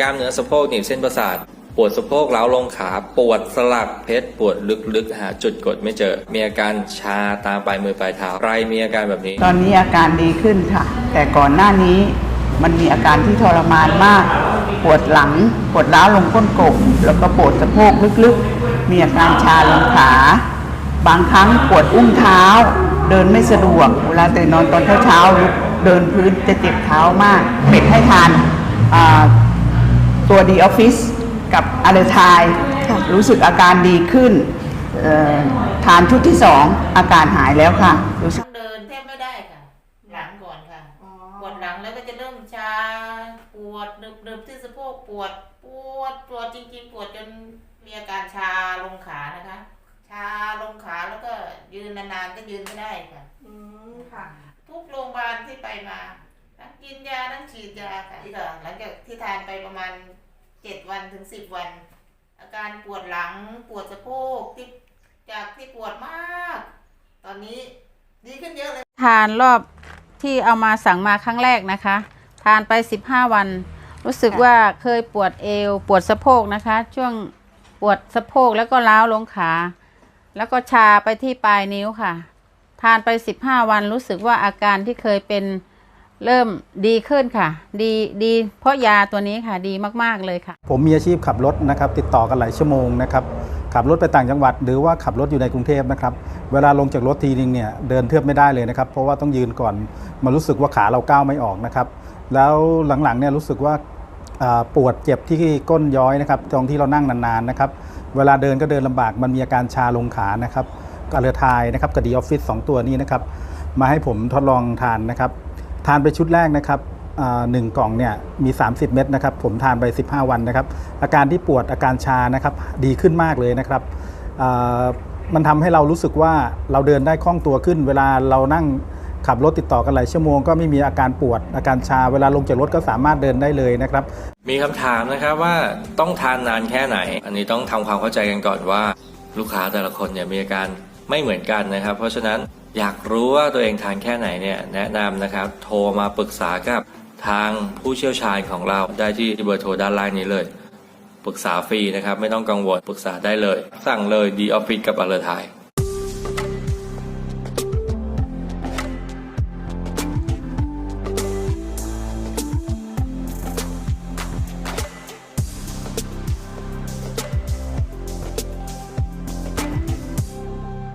กล้ามเนื้อสะโพกหนีบเส้นประสาทปวดสะโพกเล้าลงขาปวดสลักเพชรปวดลึกๆ หาจุดกดไม่เจอ มีอาการชาตามปลายมือปลายเท้าใครมีอาการแบบนี้ ตอนนี้อาการดีขึ้นค่ะ แต่ก่อนหน้านี้มันมีอาการที่ทรมานมาก ปวดหลังปวดร้าวลงก้นกบแล้วก็ปวดสะโพกลึกๆ มีอาการชาลงขา บางครั้งปวดอุ้งเท้า เดินไม่สะดวก เวลาตื่นนอนตอนเช้าลุกเดินพื้นจะเจ็บเท้ามากเป็ดให้ทานอ่า ตัวดีออฟฟิศกับอะเลทายรู้สึกอาการดีขึ้นเอ่อทานชุดที่สองอาการหายแล้วค่ะรู้สึกเดินแทบไม่ได้ค่ะ หลังก่อนค่ะปวดหลังแล้วก็จะเริ่มชาปวดหนึบหนึบที่สะโพกปวดปวดปวดจริง ๆ ปวดจนมีอาการชาลงขานะคะ ชาลงขาแล้วก็ยืนนานๆก็ยืนไม่ได้ค่ะ อืมค่ะ ทุกโรงพยาบาลที่ไปมา ทั้งกินยาทั้งฉีดยาค่ะที่หลังจากที่ทานไปประมาณเจ็ดวันถึงสิบวัน อาการปวดหลังปวดสะโพกที่จากที่ปวดมาก ตอนนี้ดีขึ้นเยอะเลย ทานรอบที่เอามาสั่งมาครั้งแรกนะคะ ทานไป15วัน รู้สึกว่าเคยปวดเอว ปวดสะโพกนะคะ ช่วงปวดสะโพกแล้วก็ล้าวลงขา แล้วก็ชาไปที่ปลายนิ้วค่ะ ทานไป15วันรู้สึกว่าอาการที่เคยเป็น เริ่มดีขึ้นค่ะ ดีดีเพราะยาตัวนี้ค่ะดีมากๆเลยค่ะ ผมมีอาชีพขับรถนะครับ ติดต่อกันหลายชั่วโมงนะครับขับรถไปต่างจังหวัด หรือว่าขับรถอยู่ในกรุงเทพนะครับเวลาลงจากรถทีนึงเนี่ยเดินเทือบไม่ได้เลยนะครับ เพราะว่าต้องยืนก่อนมารู้สึกว่าขาเราก้าวไม่ออกนะครับ แล้วหลังๆเนี่ยรู้สึกว่าปวดเจ็บที่ก้นย้อยนะครับตรงที่เรานั่งนานๆนะครับเวลาเดินก็เดินลำบากมันมีอาการชาลงขานะครับกาเลอทายนะครับกับดีออฟฟิศสองตัวนี้นะครับมาให้ผมทดลองทานนะครับ ทานไปชุดแรกนะครับหนึ่งกล่องเนี่ยมี 30 เม็ดนะครับ ผมทานไป 15 วันนะครับ อาการที่ปวดอาการชานะครับดีขึ้นมากเลยนะครับมันทำให้เรารู้สึกว่าเราเดินได้คล่องตัวขึ้น เวลาเรานั่งขับรถติดต่อกันหลายชั่วโมงก็ไม่มีอาการปวดอาการชา เวลาลงจากรถก็สามารถเดินได้เลยนะครับ มีคำถามนะครับว่าต้องทานนานแค่ไหน อันนี้ต้องทำความเข้าใจกันก่อนว่า ลูกค้าแต่ละคนเนี่ยมีอาการไม่เหมือนกันนะครับ เพราะฉะนั้น อยากรู้ว่าตัวเองทานแค่ไหนเนี่ยแนะนำนะครับ โทรมาปรึกษากับทางผู้เชี่ยวชาญของเราได้ที่เบอร์โทรด้านล่างนี้เลย ปรึกษาฟรีนะครับ ไม่ต้องกังวลปรึกษาได้เลย สั่งเลยดีออฟฟิศกับอเลอร์ไทย